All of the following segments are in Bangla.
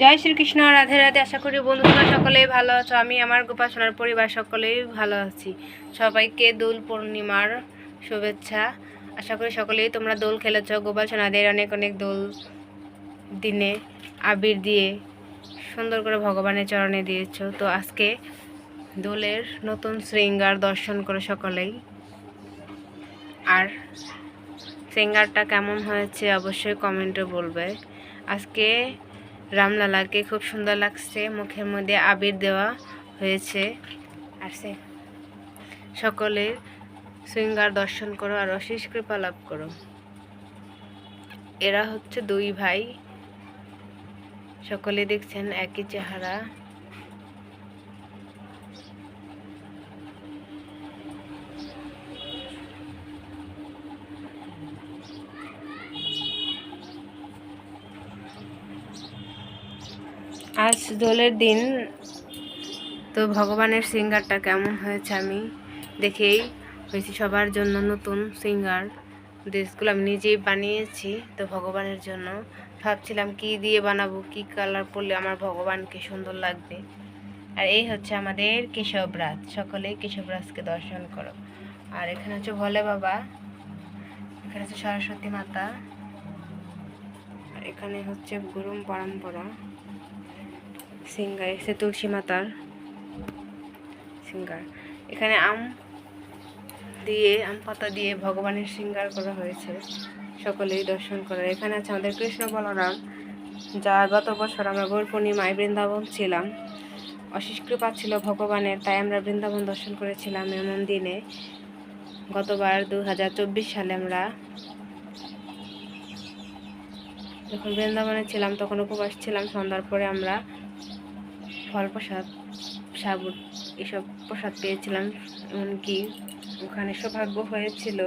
জয় শ্রীকৃষ্ণ, রাধে রাধে। আশা করি বন্ধুরা সকলেই ভালো আছো। আমি আমার গোপাসনার পরিবার সকলেই ভালো আছি। সবাইকে দোল পূর্ণিমার শুভেচ্ছা। আশা করি সকলেই তোমরা দোল খেলেছ। গোপাল সোনাদের অনেক অনেক দোল দিনে আবির দিয়ে সুন্দর করে ভগবানের চরণে দিয়েছ। তো আজকে দোলের নতুন শৃঙ্গার দর্শন করে সকলেই। আর শৃঙ্গারটা কেমন হয়েছে অবশ্যই কমেন্টে বলবে। আজকে রামলালাকে খুব সুন্দর লাগছে। মুখের মধ্যে আবির দেওয়া হয়েছে। আর সে সকলে সুইঙ্গার দর্শন করো আর অশেষ কৃপা লাভ করো। এরা হচ্ছে দুই ভাই। সকলে দেখছেন একই চেহারা। আজ দোলের দিন। তো ভগবানের সিঙ্গারটা কেমন হয়েছে আমি দেখেই হয়েছি সবার জন্য নতুন সিঙ্গার। ড্রেসগুলো আমি নিজেই বানিয়েছি তো ভগবানের জন্য। ভাবছিলাম কি দিয়ে বানাবো, কি কালার পরলে আমার ভগবানকে সুন্দর লাগবে। আর এই হচ্ছে আমাদের কেশবরাজ সকলেই কেশবরাজকে দর্শন করো। আর এখানে হচ্ছে ভোলে বাবা। এখানে হচ্ছে সরস্বতী মাতা। আর এখানে হচ্ছে গুরুম পরম্পরা। সিঙ্গার, এসে তুলসী মাতার সিঙ্গার। এখানে আম দিয়ে, আম পাতা দিয়ে ভগবানের সিঙ্গার করা হয়েছে, সকলেই দর্শন করা এখানে আছে আমাদের কৃষ্ণ বলরাম যা গত বছর আমরা গৌর পূর্ণিমায় বৃন্দাবন ছিলাম। অশেষ কৃপা ছিল ভগবানের, তাই আমরা বৃন্দাবন দর্শন করেছিলাম এমন দিনে। গতবার দু হাজার চব্বিশ সালে আমরা যখন বৃন্দাবনে ছিলাম, তখন উপবাস ছিলাম। সন্ধ্যার পরে আমরা ফল প্রসাদ সাবুট এসব প্রসাদ পেয়েছিলাম। এমনকি ওখানে সৌভাগ্য হয়েছিল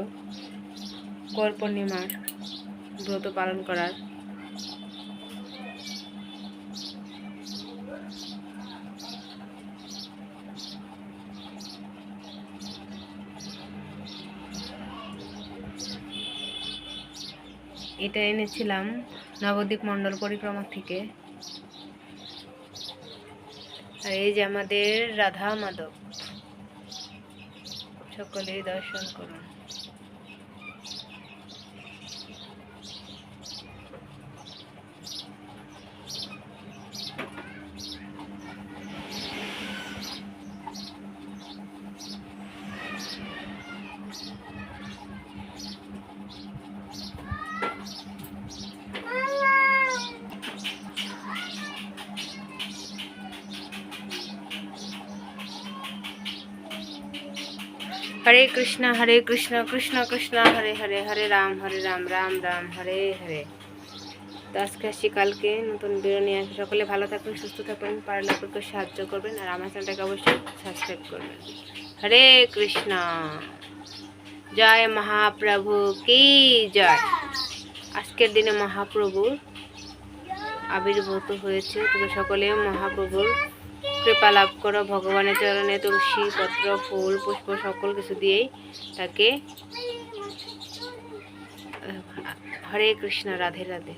গৌর পূর্ণিমার ব্রত পালন করার। এটা এনেছিলাম নবদ্বীপ মণ্ডল পরিক্রমা থেকে। আর এই যে আমাদের রাধা মাধব। সকলেই দর্শন করুন। হরে কৃষ্ণ হরে কৃষ্ণ কৃষ্ণ কৃষ্ণ, হরে হরে হরে রাম হরে রাম রাম রাম, হরে হরে। তো আজকে আসছি কালকে, নতুন ভিডিও নিয়ে আসি সকলে ভালো থাকবেন সুস্থ থাকবেন পারলে আপনাকে সাহায্য করবেন, আর আমার চ্যানেলটাকে অবশ্যই সাবস্ক্রাইব করবেন। হরে কৃষ্ণ। জয় মহাপ্রভু কি জয়। আজকের দিনে মহাপ্রভুর আবির্ভূত হয়েছে। তবে সকলে মহাপ্রভুর কৃপা লাভ করো, ভগবানের চরণে তুলসী, পত্র, ফুল, পুষ্প সকল কিছু দিয়েই তাকে হরে কৃষ্ণ, রাধে রাধে।